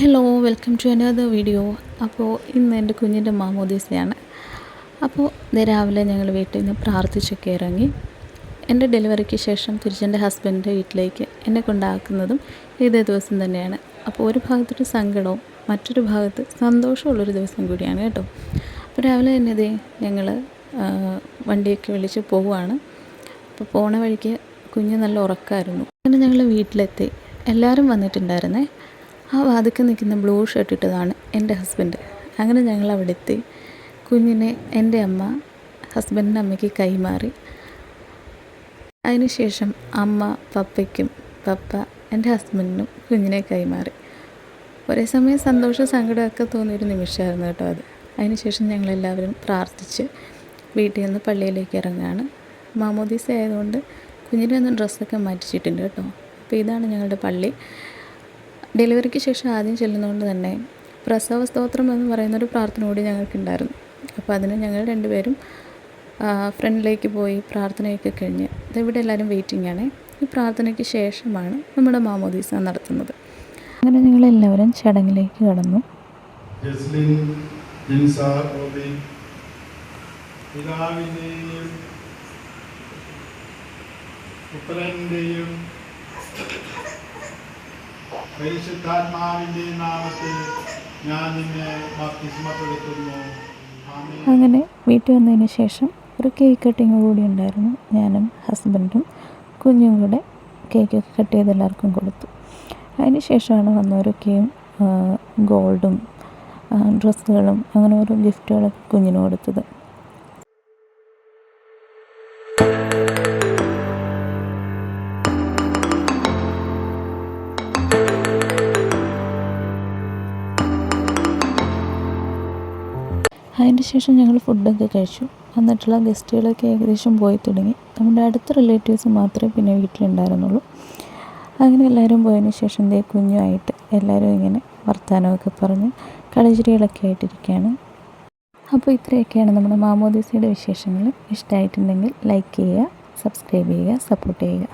Hello welcome to another video അപ്പോൾ ഇന്ന് എന്റെ കുഞ്ഞിന്റെ മാമോദീസയാണ് അപ്പോൾ രാവിലെ ഞങ്ങൾ വീട്ടിൽ നിന്ന് പ്രാർത്ഥിച്ചൊക്കെ ഇറങ്ങി. എന്റെ ഡെലിവറിക്ക് ശേഷം തിരിച്ചെന്റെ ഹസ്ബൻഡിന്റെ വീട്ടിലേക്ക് എന്നെ കൊണ്ടാക്കുന്നതും ഇതേ ദിവസം തന്നെയാണ്. അപ്പോൾ ഒരു ഭാഗത്തൊരു സങ്കടവും മറ്റൊരു ഭാഗത്ത് സന്തോഷമുള്ളൊരു ദിവസം കൂടിയാണ് കേട്ടോ. അപ്പോൾ രാവിലെ തന്നെ ഇതേ ഞങ്ങൾ വണ്ടിയൊക്കെ വിളിച്ച് പോവുകയാണ്. അപ്പോൾ പോണ വഴിക്ക് കുഞ്ഞ് നല്ല ഉറക്കമായിരുന്നു അങ്ങനെ ഞങ്ങൾ വീട്ടിലെത്തി. എല്ലാവരും വന്നിട്ടുണ്ടായിരുന്നേ. ആ വാതിക്കൽ നിൽക്കുന്ന ബ്ലൂ ഷർട്ട് ഇട്ടതാണ് എന്റെ ഹസ്ബൻഡ്. അങ്ങനെ ഞങ്ങൾ അവിടെ എത്തി. കുഞ്ഞിനെ എന്റെ അമ്മ ഹസ്ബൻഡിന്റെ അമ്മയ്ക്ക് കൈമാറി. അതിനുശേഷം അമ്മ പപ്പയ്ക്കും പപ്പ എന്റെ ഹസ്ബൻഡിനും കുഞ്ഞിനെ കൈമാറി. ഒരേ സമയം സന്തോഷ സങ്കടമൊക്കെ തോന്നിയൊരു നിമിഷമായിരുന്നു കേട്ടോ അത്. അതിനുശേഷം ഞങ്ങളെല്ലാവരും പ്രാർത്ഥിച്ച് വീട്ടിൽ നിന്ന് പള്ളിയിലേക്ക് ഇറങ്ങുകയാണ്. മാമോദീസ ആയതുകൊണ്ട് കുഞ്ഞിനെ ഒന്ന് ഡ്രസ്സൊക്കെ മാറ്റിച്ചിട്ടുണ്ട് കേട്ടോ. അപ്പോൾ ഇതാണ് ഞങ്ങളുടെ പള്ളി. ഡെലിവറിക്ക് ശേഷം ആദ്യം ചെല്ലുന്നതുകൊണ്ട് തന്നെ പ്രസവ സ്തോത്രം എന്ന് പറയുന്നൊരു പ്രാർത്ഥന കൂടി ഞങ്ങൾക്കുണ്ടായിരുന്നു. അപ്പോൾ അതിന് ഞങ്ങൾ രണ്ടുപേരും ഫ്രണ്ടിലേക്ക് പോയി പ്രാർത്ഥനയൊക്കെ കഴിഞ്ഞ് ഇവിടെ എല്ലാവരും വെയിറ്റിംഗ് ആണ്. ഈ പ്രാർത്ഥനയ്ക്ക് ശേഷമാണ് നമ്മുടെ മാമോദീസ നടത്തുന്നത്. അങ്ങനെ ഞങ്ങളെല്ലാവരും ചടങ്ങിലേക്ക് കടന്നു. പിതാവിന്റെയും പുത്രന്റെയും നാമത്തിൽ ഞാൻ നിന്നെ അങ്ങനെ വീട്ടിൽ വന്നതിന് ശേഷം ഒരു കേക്ക് കട്ടിങ് കൂടി ഉണ്ടായിരുന്നു. ഞാനും ഹസ്ബൻഡും കുഞ്ഞും കൂടെ കേക്കൊക്കെ കട്ട് ചെയ്ത് എല്ലാവർക്കും കൊടുത്തു. അതിന് ശേഷമാണ് വന്നവരൊക്കെയും ഗോൾഡും ഡ്രസ്സുകളും അങ്ങനെ ഓരോ ഗിഫ്റ്റുകളൊക്കെ കുഞ്ഞിന് കൊടുത്തത്. അതിന് ശേഷം ഞങ്ങൾ ഫുഡൊക്കെ കഴിച്ചു. വന്നിട്ടുള്ള ഗസ്റ്റുകളൊക്കെ ഏകദേശം പോയി തുടങ്ങി. നമ്മുടെ അടുത്ത റിലേറ്റീവ്സ് മാത്രമേ പിന്നെ വീട്ടിലുണ്ടായിരുന്നുള്ളൂ. അങ്ങനെ എല്ലാവരും പോയതിന് ശേഷം ദേ കുഞ്ഞുമായിട്ട് എല്ലാവരും ഇങ്ങനെ വർത്തമാനമൊക്കെ പറഞ്ഞ് കളിചിരികളൊക്കെ ആയിട്ടിരിക്കുകയാണ്. അപ്പോൾ ഇത്രയൊക്കെയാണ് നമ്മുടെ മാമോദീസയുടെ വിശേഷങ്ങൾ. ഇഷ്ടമായിട്ടുണ്ടെങ്കിൽ ലൈക്ക് ചെയ്യുക സബ്സ്ക്രൈബ് ചെയ്യുക സപ്പോർട്ട് ചെയ്യുക.